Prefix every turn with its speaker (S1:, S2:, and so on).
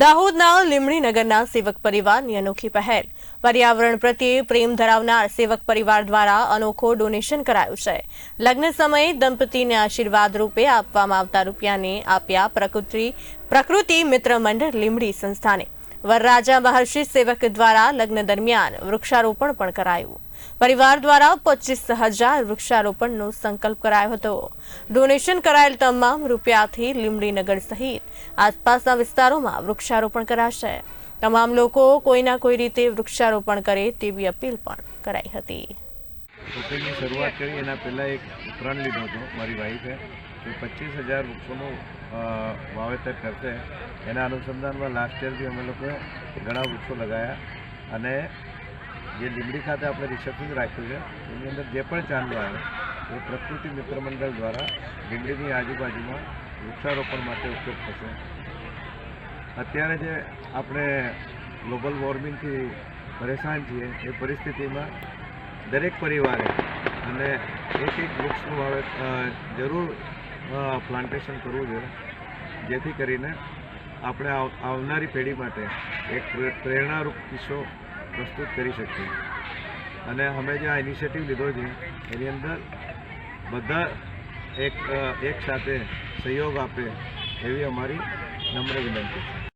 S1: દાહોદના લીમડી નગરના સેવક પરિવારની અનોખી પહેલ. પર્યાવરણ પ્રત્યે પ્રેમ ધરાવનાર સેવક પરિવાર દ્વારા અનોખો ડોનેશન કરાયું છે. લગ્ન સમયે દંપતીને આશીર્વાદ રૂપે આપવામાં આવતા રૂપિયાને આપ્યા પ્રકૃતિ પ્રકૃતિ મિત્ર મંડળ લીમડી સંસ્થાને. વરરાજા મહર્ષિ સેવક દ્વારા લગ્ન દરમિયાન વૃક્ષારોપણ પણ કરાયું. પરિવાર દ્વારા પચીસ હજાર વૃક્ષારોપણનો સંકલ્પ કરાયો હતો. ડોનેશન કરાયેલ તમામ રૂપિયાથી લીમડી નગર સહિત આસપાસના વિસ્તારોમાં વૃક્ષારોપણ કરાશે. તમામ લોકો કોઈના કોઈ રીતે વૃક્ષારોપણ કરે તેવી અપીલ પણ કરાઈ હતી.
S2: શરૂઆત કરી, એના પહેલાં એક પ્રણ લીધો હતો મારી વાઈફે. કે પચીસ હજાર વૃક્ષોનું વાવેતર કરશે. એના અનુસંધાનમાં લાસ્ટ યર બી અમે લોકોએ ઘણા વૃક્ષો લગાવ્યા અને જે લીમડી ખાતે આપણે રિસેપ્શન રાખ્યું છે, એની અંદર જે પણ ચાંદલો આવે, એ પ્રકૃતિ મિત્ર મંડળ દ્વારા લીમડીની આજુબાજુમાં વૃક્ષારોપણ માટે ઉપયોગ થશે. અત્યારે જે આપણે ગ્લોબલ વોર્મિંગથી પરેશાન છીએ, એ પરિસ્થિતિમાં દરેક પરિવારે અને એક એક વૃક્ષનું વાવેતર જરૂર પ્લાન્ટેશન કરવું જોઈએ જેથી કરીને આપણે આવનારી પેઢી માટે એક પ્રેરણારૂપ કિસ્સો પ્રસ્તુત કરી શકીએ. અને અમે જે આ ઇનિશિયેટિવ લીધો છે, એની અંદર બધા એક એક સાથે સહયોગ આપે એવી અમારી નમ્ર વિનંતી છે.